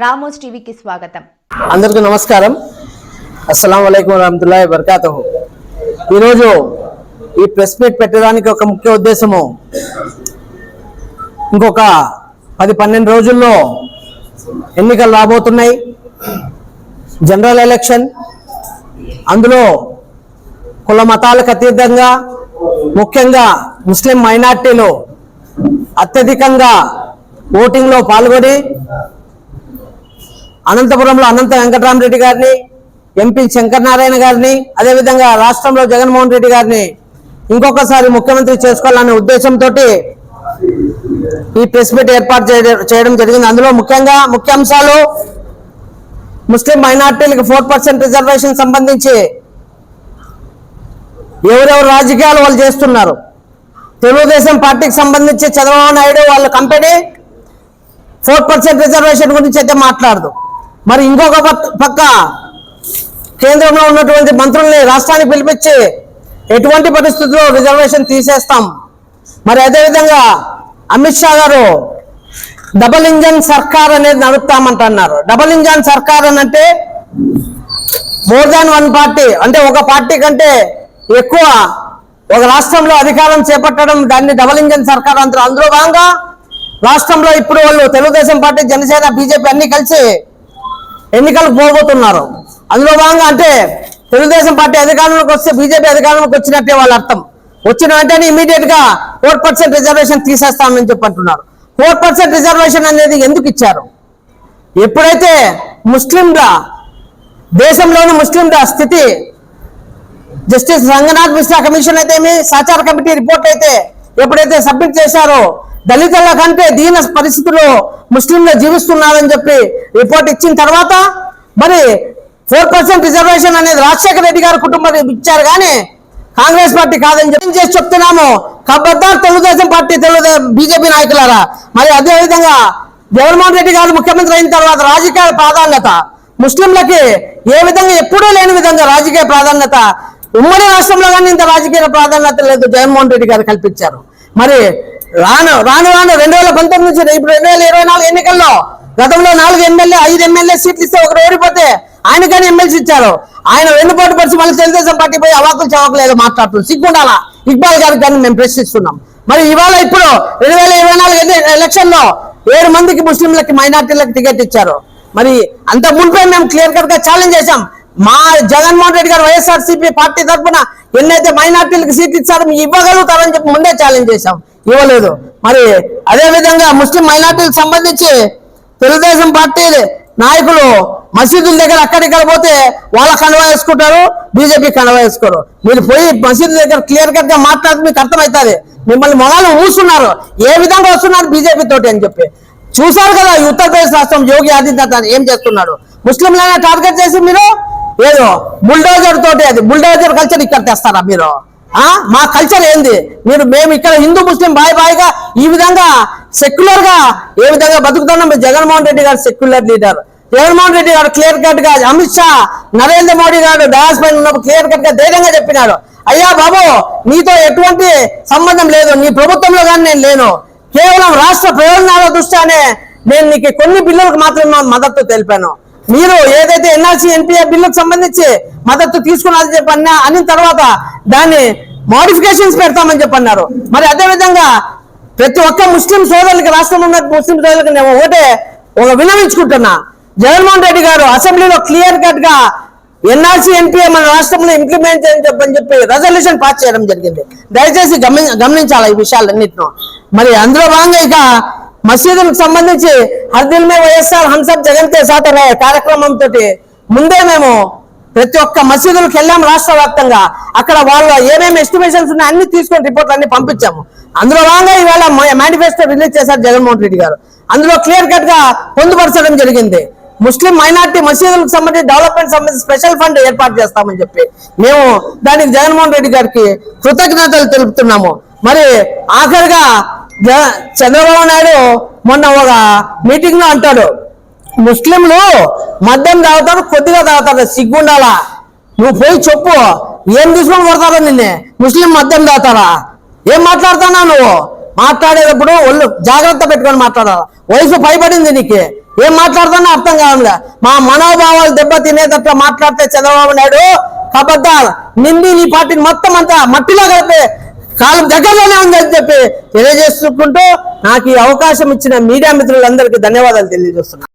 Ramos టీవీకి స్వాగతం. అందరికీ నమస్కారం. అస్సలం వలైకుం వరహతుల్లా వరకాతు ఈరోజు ఈ ప్రెస్ మీట్ పెట్టడానికి ఒక ముఖ్య ఉద్దేశము. ఇంకొక పది పన్నెండు రోజుల్లో ఎన్నికలు రాబోతున్నాయి. General election. అందులో కుల మతాలకు అతీతంగా ముఖ్యంగా ముస్లిం మైనార్టీలు అత్యధికంగా ఓటింగ్లో పాల్గొని అనంతపురంలో అనంత వెంకటరామరెడ్డి గారిని ఎంపీ శంకరనారాయణ గారిని అదేవిధంగా రాష్ట్రంలో జగన్మోహన్ రెడ్డి గారిని ఇంకొకసారి ముఖ్యమంత్రి చేసుకోవాలనే ఉద్దేశంతో ఈ ప్రెస్ మీట్ ఏర్పాటు చేయడం- చేయడం జరిగింది. అందులో ముఖ్యంగా ముఖ్యాంశాలు ముస్లిం మైనార్టీలకు ఫోర్ పర్సెంట్ రిజర్వేషన్ సంబంధించి ఎవరెవరు రాజకీయాలు వాళ్ళు చేస్తున్నారు. తెలుగుదేశం పార్టీకి సంబంధించి చంద్రబాబు నాయుడు వాళ్ళ కంపెనీ ఫోర్ పర్సెంట్ రిజర్వేషన్ గురించి అయితే మాట్లాడదు. మరి ఇంకొక పక్క కేంద్రంలో ఉన్నటువంటి మంత్రుల్ని రాష్ట్రానికి పిలిపించి ఎటువంటి పరిస్థితుల్లో రిజర్వేషన్ తీసేస్తాం? మరి అదేవిధంగా అమిత్ షా గారు డబల్ ఇంజన్ సర్కార్ అనేది నడుపుతామంటున్నారు. డబల్ ఇంజన్ సర్కార్ అని అంటే మోర్ దాన్ వన్ పార్టీ. అంటే ఒక పార్టీ కంటే ఎక్కువ ఒక రాష్ట్రంలో అధికారం చేపట్టడం దాన్ని డబల్ ఇంజన్ సర్కార్ అంటారు. అందులో భాగంగా రాష్ట్రంలో ఇప్పుడు వాళ్ళు తెలుగుదేశం పార్టీ జనసేన బీజేపీ అన్ని కలిసి ఎన్నికలకు పోబోతున్నారు. అందులో భాగంగా అంటే తెలుగుదేశం పార్టీ అధికారంలోకి వస్తే బీజేపీ అధికారంలోకి వచ్చినట్టే వాళ్ళ అర్థం. వచ్చిన వెంటనే ఇమీడియట్గా ఫోర్ పర్సెంట్ రిజర్వేషన్ తీసేస్తామని చెప్పి అంటున్నారు. ఫోర్ పర్సెంట్ రిజర్వేషన్ అనేది ఎందుకు ఇచ్చారు? ఎప్పుడైతే ముస్లింల దేశంలోని ముస్లింల స్థితి జస్టిస్ రంగనాథ్ మిశ్రా కమిషన్ అయితే ఏమి సహచార కమిటీ రిపోర్ట్ అయితే ఎప్పుడైతే సబ్మిట్ చేశారో దళితుల కంటే దీన పరిస్థితుల్లో ముస్లింలు జీవిస్తున్నారని చెప్పి రిపోర్ట్ ఇచ్చిన తర్వాత మరి ఫోర్ పర్సెంట్ రిజర్వేషన్ అనేది రాజశేఖర రెడ్డి గారి కుటుంబం ఇచ్చారు కానీ కాంగ్రెస్ పార్టీ కాదని చెప్పి చేసి చెప్తున్నాము? ఖబర్దార్ తెలుగుదేశం పార్టీ తెలుగుదేశం బీజేపీ నాయకులారా? మరి అదేవిధంగా జగన్మోహన్ రెడ్డి గారు ముఖ్యమంత్రి అయిన తర్వాత రాజకీయ ప్రాధాన్యత ముస్లింలకి ఏ విధంగా ఎప్పుడూ లేని విధంగా రాజకీయ ప్రాధాన్యత ఉమ్మడి రాష్ట్రంలో కానీ ఇంత రాజకీయ ప్రాధాన్యత లేదు జగన్మోహన్ రెడ్డి గారు కల్పించారు. మరి రాను రాను రాను. రెండు వేల పంతొమ్మిది నుంచి ఇప్పుడు రెండు వేల ఇరవై నాలుగు ఎన్నికల్లో గతంలో నాలుగు ఎమ్మెల్యే ఐదు ఎమ్మెల్యే సీట్లు ఇస్తే ఒకరు ఓడిపోతే ఆయన కానీ ఎమ్మెల్సీ ఇచ్చారు. ఆయన వెన్నుపోటు పరిచి మళ్ళీ తెలుగుదేశం పార్టీ పోయి అవాకులు చవాకులు ఏదో మాట్లాడుతుంది. సిగ్గుండాలా? ఇక్బాల్ గారికి కానీ మేము ప్రశ్నిస్తున్నాం. మరి ఇవాళ ఇప్పుడు రెండు వేల ఇరవై నాలుగు ఎలక్షన్లో ఏడు మందికి ముస్లింలకి మైనార్టీలకు టికెట్ ఇచ్చారు. మరి అంత మునిపే మేము క్లియర్ కట్గా ఛాలెంజ్ చేశాం. మా జగన్మోహన్ రెడ్డి గారు వైఎస్ఆర్సీపీ పార్టీ తరఫున ఎన్నైతే మైనార్టీలకు సీట్ ఇచ్చారో మీరు ఇవ్వగలుగుతారని చెప్పి ముందే ఛాలెంజ్ చేశాం. ఇవ్వలేదు. మరి అదే విధంగా ముస్లిం మైనార్టీలకు సంబంధించి తెలుగుదేశం పార్టీ నాయకులు మసీదుల దగ్గర అక్కడిక్కడ పోతే వాళ్ళ కండవా వేసుకుంటారు బీజేపీ కండవా వేసుకోరు. మీరు పోయి మసీదు దగ్గర క్లియర్ కట్గా మాట్లాడితే మీకు అర్థమవుతుంది మిమ్మల్ని మొగాలు ఊస్తున్నారు ఏ విధంగా వస్తున్నారు బీజేపీ తోటి అని చెప్పి. చూసారు కదా ఉత్తరప్రదేశ్ రాష్ట్రం యోగి ఆదిత్యనాథ్ ఏం చేస్తున్నాడు. ముస్లింలైనా టార్గెట్ చేసి మీరు ఏదో బుల్డోజర్ తోటి అది బుల్డోజర్ కల్చర్ ఇక్కడ తెస్తారా మీరు? మా కల్చర్ ఏంది? మీరు మేము ఇక్కడ హిందూ ముస్లిం బాయ్ బాయ్గా ఈ విధంగా సెక్యులర్గా ఏ విధంగా బతుకుతున్నాం? జగన్మోహన్ రెడ్డి గారు సెక్యులర్ లీడర్ జగన్మోహన్ రెడ్డి గారు క్లియర్ కట్గా అమిత్ షా నరేంద్ర మోడీ గారు డయాస్ పైన ఉన్నప్పుడు క్లియర్ కట్గా ధైర్యంగా చెప్పినాడు అయ్యా బాబు నీతో ఎటువంటి సంబంధం లేదు. నీ ప్రభుత్వంలో కానీ నేను లేను. కేవలం రాష్ట్ర ప్రయోజనాల దృష్ట్యానే నేను నీకు కొన్ని బిల్లులకు మాత్రమే మద్దతు తెలిపాను. మీరు ఏదైతే ఎన్ఆర్సీ ఎన్పిఆర్ బిల్లుకు సంబంధించి మద్దతు తీసుకున్నారని చెప్పన్నా అని తర్వాత దాన్ని మోడిఫికేషన్స్ పెడతామని చెప్పన్నారు మరి అదే విధంగా ప్రతి ఒక్క ముస్లిం సోదరులకి రాష్ట్రంలో ఉన్న ముస్లిం సోదరులకి నేను ఒకటే ఒక వినవించుకుంటున్నా జగన్మోహన్ రెడ్డి గారు అసెంబ్లీలో క్లియర్ కట్గా ఎన్ఆర్సీ ఎన్పిఏ మన రాష్ట్రంలో ఇంప్లిమెంట్ చేయని చెప్పని చెప్పి రెజల్యూషన్ పాస్ చేయడం జరిగింది. దయచేసి గమని గమనించాలి ఈ విషయాలన్నింటినో? మరి అందులో భాగంగా ఇక మసీదులకు సంబంధించి హర్దిల్ మే వైఎస్ఆర్ హంసబ్ జగన్ కే సాత్ అనే కార్యక్రమంతో ముందే మేము ప్రతి ఒక్క మసీదులకు వెళ్ళాము రాష్ట్ర వ్యాప్తంగా. అక్కడ వాళ్ళ ఏమేమి ఎస్టిమేషన్స్ ఉన్నాయి అన్ని తీసుకొని రిపోర్ట్లు అన్ని పంపించాము. అందులో భాగంగా ఇవాళ మేనిఫెస్టో రిలీజ్ చేశారు జగన్మోహన్ రెడ్డి గారు. అందులో క్లియర్ కట్గా పొందుపరచడం జరిగింది. ముస్లిం మైనార్టీ మసీదులకు సంబంధించి డెవలప్మెంట్ సంబంధించి స్పెషల్ ఫండ్ ఏర్పాటు చేస్తామని చెప్పి మేము దానికి జగన్మోహన్ రెడ్డి గారికి కృతజ్ఞతలు తెలుపుతున్నాము. మరి ఆఖరిగా చంద్రబాబు నాయుడు మొన్న ఒక మీటింగ్లో అంటాడు ముస్లింలు మద్యం తాగుతారు కొద్దిగా తాగుతారు సిగ్గుండాలా? నువ్వు పోయి చెప్పు ఏం తీసుకొని కొడతారో నిన్నే? ముస్లిం మద్యం తాగుతారా? ఏం మాట్లాడుతున్నావు నువ్వు? మాట్లాడేటప్పుడు ఒళ్ళు జాగ్రత్త పెట్టుకొని మాట్లాడాలి? వయసు పైబడింది నీకు. ఏం మాట్లాడుతున్నా అర్థం కావట్లే. మా మనోభావాలు దెబ్బతినేటట్లు మాట్లాడితే చంద్రబాబు నాయుడు కబద్దార్ నింది నీ పార్టీని మొత్తం అంతా మట్టిలో కలిపే కాలం దగ్గరలోనే ఉందని చెప్పి తెలియజేసుకుంటూ నాకు ఈ అవకాశం ఇచ్చిన మీడియా మిత్రులందరికీ ధన్యవాదాలు తెలియజేస్తున్నాను.